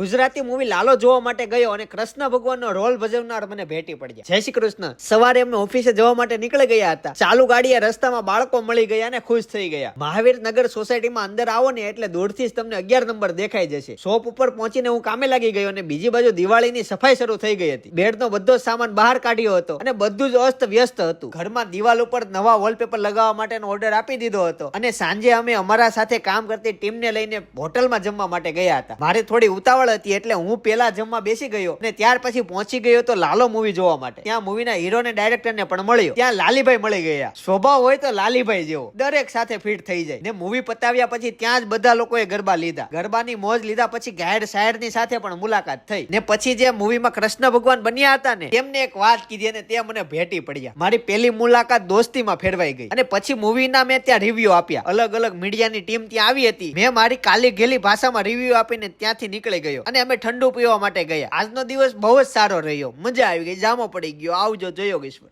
Gujarati movie Lalo જોવા માટે ગયો અને કૃષ્ણ ભગવાનનો રોલ ભજવનાર મને ભેટી પડ્યા. જય શ્રી કૃષ્ણ. સવારે અમે ઓફિસે જવા માટે નીકળી ગયા હતા. ચાલુ ગાડીએ રસ્તામાં બાળકો મળી ગયા અને ખુશ થઈ ગયા. મહાવીર નગર સોસાયટીમાં અંદર આવો ને એટલે દૂરથી જ તમને અગિયાર નંબર દેખાઈ જશે. શોપ ઉપર પહોંચીને હું કામે લાગી ગયો અને બીજી બાજુ દિવાળીની સફાઈ શરૂ થઈ ગઈ હતી. બેડનો બધો સામાન બહાર કાઢ્યો હતો અને બધું જ અસ્ત વ્યસ્ત હતું. ઘરમાં દિવાલ ઉપર નવા વોલપેપર લગાવવા માટેનો ઓર્ડર આપી દીધો હતો. અને સાંજે અમે અમારા સાથે કામ કરતી ટીમને લઈને હોટલમાં જમવા માટે ગયા હતા. મારે થોડી ઉતાવળ હતી એટલે હું પેલા જમવા બેસી ગયો અને ત્યાર પછી પહોંચી ગયો તો લાલો મૂવી જોવા માટે. ત્યાં મૂવીના હીરો ને ડાયરેક્ટરને પણ મળ્યો. ત્યાં લાલીભાઈ મળી ગયા. સ્વભાવ હોય તો લાલીભાઈ જેવો. દરેક સાથે ફિટ થઈ જાય. ને મૂવી પતાવ્યા પછી ત્યાં જ બધા લોકોએ ગરબા લીધા. ગરબાની મોજ લીધા પછી ગાયડ શાયરની સાથે પણ મુલાકાત થઈ. ને પછી જે મૂવીમાં કૃષ્ણ ભગવાન બન્યા હતા ને, તેમને એક વાત કીધી અને તે મને ભેટી પડ્યા. મારી પહેલી મુલાકાત દોસ્તીમાં ફેરવાઈ ગઈ. અને પછી મૂવીના મેં ત્યાં રિવ્યુ આપ્યા. અલગ અલગ મીડિયાની ટીમ ત્યાં આવી હતી. મેં મારી કાલી ગેલી ભાષામાં રિવ્યુ આપીને ત્યાંથી નીકળી ગયો. અને અમે ઠંડુ પીવા માટે ગયા. આજનો દિવસ બહુ જ સારો રહ્યો. મજા આવી ગઈ. જામો પડી ગયો. આવજો. જોયો યોગેશ્વર.